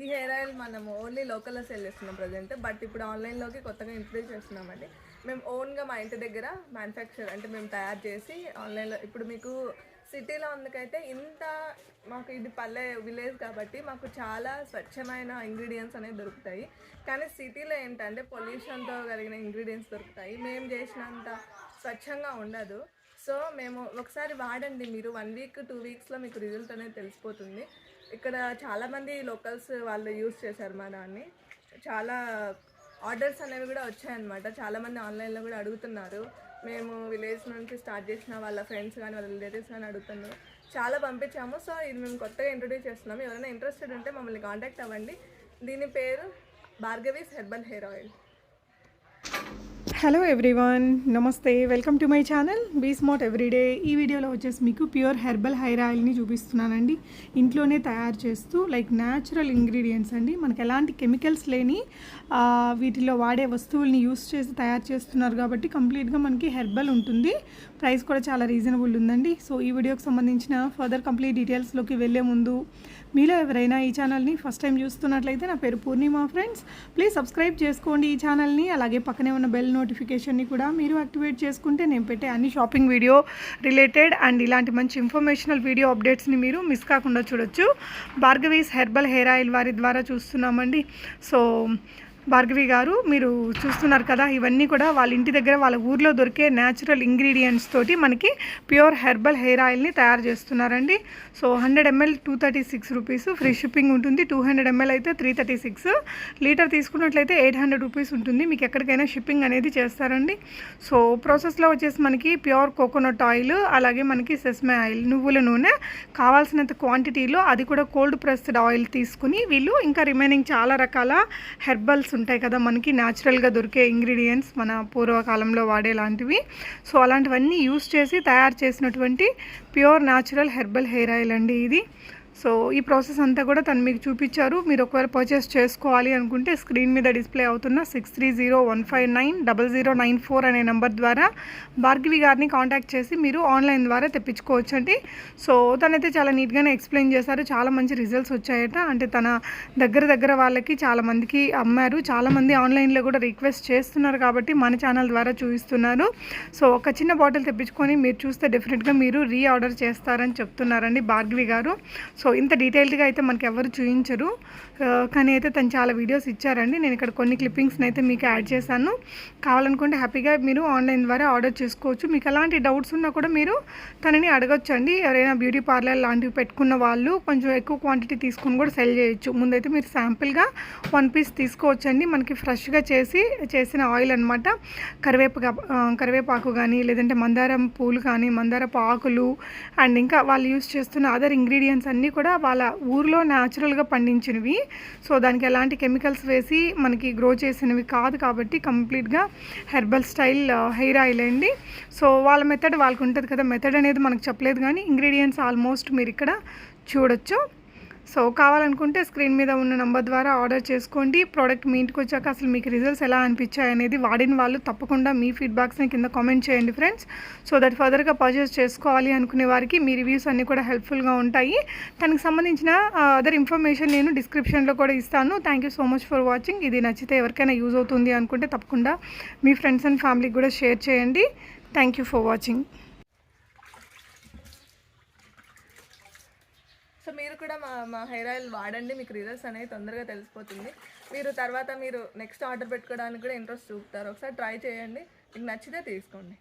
ఈ hair oil మనం only లోకల్లో సెల్ చేస్తున్నాం ప్రజెంట్ బట్ ఇప్పుడు ఆన్లైన్లోకి కొత్తగా ఇంట్రడ్యూస్ చేస్తున్నామండి. మేము ఓన్గా మా ఇంటి దగ్గర మ్యానుఫ్యాక్చర్ అంటే మేము తయారు చేసి ఆన్లైన్లో ఇప్పుడు మీకు సిటీలో అందుకైతే ఇంత మాకు ఇది పల్లె విలేజ్ కాబట్టి మాకు చాలా స్వచ్ఛమైన ఇంగ్రీడియంట్స్ అనేవి దొరుకుతాయి. కానీ సిటీలో ఏంటంటే పొల్యూషన్తో కలిగిన ఇంగ్రీడియంట్స్ దొరుకుతాయి. మేము చేసినంత స్వచ్ఛంగా ఉండదు. సో మేము ఒకసారి వాడండి మీరు. వన్ వీక్ టూ వీక్స్లో మీకు రిజల్ట్ అనేది తెలిసిపోతుంది. ఇక్కడ చాలామంది లోకల్స్ వాళ్ళు యూస్ చేశారు మా దాన్ని. చాలా ఆర్డర్స్ అనేవి కూడా వచ్చాయన్నమాట. చాలామంది ఆన్లైన్లో కూడా అడుగుతున్నారు. మేము విలేజ్ నుంచి స్టార్ట్ చేసిన వాళ్ళ ఫ్రెండ్స్ కానీ వాళ్ళ రిలేటివ్స్ కానీ అడుగుతున్నారు. చాలా పంపించాము. సో ఇది మేము కొత్తగా ఇంట్రొడ్యూస్ చేస్తున్నాము. ఎవరైనా ఇంట్రెస్టెడ్ ఉంటే మమ్మల్ని కాంటాక్ట్ అవ్వండి. దీని పేరు Bhargavi's herbal hair oil. Hello everyone నమస్తే welcome to my channel be smart everyday ఈ వీడియోలో వచ్చేసి మీకు ప్యూర్ హెర్బల్ హెయిర్ ఆయిల్ని చూపిస్తున్నానండి. ఇంట్లోనే తయారు చేస్తూ లైక్ న్యాచురల్ ఇంగ్రీడియంట్స్ అండి. మనకు ఎలాంటి కెమికల్స్ లేని వీటిలో వాడే వస్తువుల్ని యూస్ చేసి తయారు చేస్తున్నారు కాబట్టి కంప్లీట్గా మనకి హెర్బల్ ఉంటుంది. ప్రైస్ కూడా చాలా రీజనబుల్ ఉందండి. సో ఈ వీడియోకి సంబంధించిన ఫర్దర్ కంప్లీట్ డీటెయిల్స్లోకి వెళ్ళే ముందు మీలో ఎవరైనా ఈ ఛానల్ని ఫస్ట్ టైం చూస్తున్నట్లయితే నా పేరు పూర్ణిమ ఫ్రెండ్స్ ప్లీజ్ సబ్స్క్రైబ్ చేసుకోండి ఈ ఛానల్ని అలాగే పక్కనే ఉన్న బెల్ నోటిఫికేషన్ని కూడా మీరు యాక్టివేట్ చేసుకుంటే నేను పెట్టే అన్ని షాపింగ్ వీడియో రిలేటెడ్ అండ్ ఇలాంటి మంచి ఇన్ఫర్మేషనల్ వీడియో అప్డేట్స్ని మీరు మిస్ కాకుండా చూడొచ్చు. భార్గవీస్ హెర్బల్ హెయిర్ ఆయిల్ వారి ద్వారా చూస్తున్నామండి. సో భార్గవి గారు మీరు చూస్తున్నారు కదా ఇవన్నీ కూడా వాళ్ళ ఇంటి దగ్గర వాళ్ళ ఊర్లో దొరికే న్యాచురల్ ఇంగ్రీడియంట్స్ తోటి మనకి ప్యూర్ హెర్బల్ హెయిర్ ఆయిల్ని తయారు చేస్తున్నారండి. So hundred ML two thirty six rupees free shipping ఉంటుంది. టూ హండ్రెడ్ ఎంఎల్ అయితే త్రీ థర్టీ సిక్స్ లీటర్ తీసుకున్నట్లయితే ఎయిట్ హండ్రెడ్ రూపీస్ ఉంటుంది. మీకు ఎక్కడికైనా షిప్పింగ్ అనేది చేస్తారండి. సో ప్రాసెస్లో వచ్చేసి మనకి ప్యూర్ కోకోనట్ ఆయిల్ అలాగే మనకి సెస్మే ఆయిల్ నువ్వుల నూనె కావాల్సినంత క్వాంటిటీలో అది కూడా కోల్డ్ ప్రెస్డ్ ఆయిల్ తీసుకుని వీళ్ళు ఇంకా రిమైనింగ్ చాలా రకాల హెర్బల్స్ ఉంటాయి కదా మనకి న్యాచురల్గా దొరికే ఇంగ్రీడియంట్స్ మన పూర్వకాలంలో వాడే లాంటివి సో అలాంటివన్నీ యూస్ చేసి తయారు చేసినటువంటి pure natural herbal hair oil అండి ఇది. సో ఈ ప్రాసెస్ అంతా కూడా తను మీకు చూపించారు. మీరు ఒకవేళ పర్చేస్ చేసుకోవాలి అనుకుంటే స్క్రీన్ మీద డిస్ప్లే అవుతున్న six three zero one five nine double zero nine four అనే నెంబర్ ద్వారా భార్గవి గారిని కాంటాక్ట్ చేసి మీరు ఆన్లైన్ ద్వారా తెప్పించుకోవచ్చు అండి సో తనైతే చాలా నీట్గానే ఎక్స్ప్లెయిన్ చేశారు. చాలా మంచి రిజల్ట్స్ వచ్చాయట. అంటే తన దగ్గర దగ్గర వాళ్ళకి చాలా మందికి అమ్మారు. చాలామంది ఆన్లైన్లో కూడా రిక్వెస్ట్ చేస్తున్నారు కాబట్టి మన ఛానల్ ద్వారా చూపిస్తున్నారు. సో ఒక చిన్న బాటిల్ తెప్పించుకొని మీరు చూస్తే డెఫినెట్గా మీరు రీఆర్డర్ చేస్తారని చెప్తున్నారండి భార్గవి గారు. సో ఇంత డీటెయిల్డ్గా అయితే మనకి ఎవరు చూపించరు కానీ అయితే తను చాలా వీడియోస్ ఇచ్చారండి. నేను ఇక్కడ కొన్ని క్లిప్పింగ్స్ని అయితే మీకు యాడ్ చేశాను. కావాలనుకుంటే హ్యాపీగా మీరు ఆన్లైన్ ద్వారా ఆర్డర్ చేసుకోవచ్చు. మీకు ఎలాంటి డౌట్స్ ఉన్నా కూడా మీరు తనని అడగొచ్చండి. ఎవరైనా బ్యూటీ పార్లర్ లాంటివి పెట్టుకున్న వాళ్ళు కొంచెం ఎక్కువ క్వాంటిటీ తీసుకుని కూడా సెల్ చేయొచ్చు. ముందైతే మీరు శాంపిల్గా వన్ పీస్ తీసుకోవచ్చండి. మనకి ఫ్రెష్గా చేసి చేసిన ఆయిల్ అనమాట కరివేపగా కరివేపాకు కానీ లేదంటే మందారం పూలు కానీ మందారపు ఆకులు అండ్ ఇంకా వాళ్ళు యూస్ చేస్తున్న అదర్ ఇంగ్రీడియంట్స్ అన్నీ కూడా వాళ్ళ ఊర్లో న్యాచురల్గా పండించినవి. సో దానికి ఎలాంటి కెమికల్స్ వేసి మనకి గ్రో చేసినవి కాదు కాబట్టి కంప్లీట్గా హెర్బల్ స్టైల్ హెయిర్ ఆయిల్ అండి. సో వాళ్ళ మెథడ్ వాళ్ళకు ఉంటుంది కదా మెథడ్ అనేది మనకు చెప్పలేదు కానీ ఇంగ్రీడియంట్స్ ఆల్మోస్ట్ మీరు ఇక్కడ చూడొచ్చు. సో కావాలనుకుంటే స్క్రీన్ మీద ఉన్న నంబర్ ద్వారా ఆర్డర్ చేసుకోండి. ప్రోడక్ట్ మీ ఇంటికి వచ్చాక అసలు మీకు రిజల్ట్స్ ఎలా అనిపించాయి అనేది వాడిన వాళ్ళు తప్పకుండా మీ ఫీడ్బ్యాక్స్ని కింద కామెంట్ చేయండి ఫ్రెండ్స్. సో దట్ ఫర్దర్గా పర్చేస్ చేసుకోవాలి అనుకునే వారికి మీ రివ్యూస్ అన్నీ కూడా హెల్ప్ఫుల్గా ఉంటాయి. దానికి సంబంధించిన అదర్ ఇన్ఫర్మేషన్ నేను డిస్క్రిప్షన్లో కూడా ఇస్తాను. Thank you so much for watching. ఇది నచ్చితే ఎవరికైనా యూజ్ అవుతుంది అనుకుంటే తప్పకుండా మీ ఫ్రెండ్స్ అండ్ ఫ్యామిలీకి కూడా షేర్ చేయండి. Thank you for watching. So మీరు కూడా మా మా హెయిర్ ఆయిల్ వాడండి మీకు రిజల్ట్స్ అనేవి తొందరగా తెలిసిపోతుంది. మీరు తర్వాత మీరు నెక్స్ట్ ఆర్డర్ పెట్టుకోవడానికి కూడా ఇంట్రెస్ట్ చూపుతారు. ఒకసారి ట్రై చేయండి. మీకు నచ్చితే తీసుకోండి.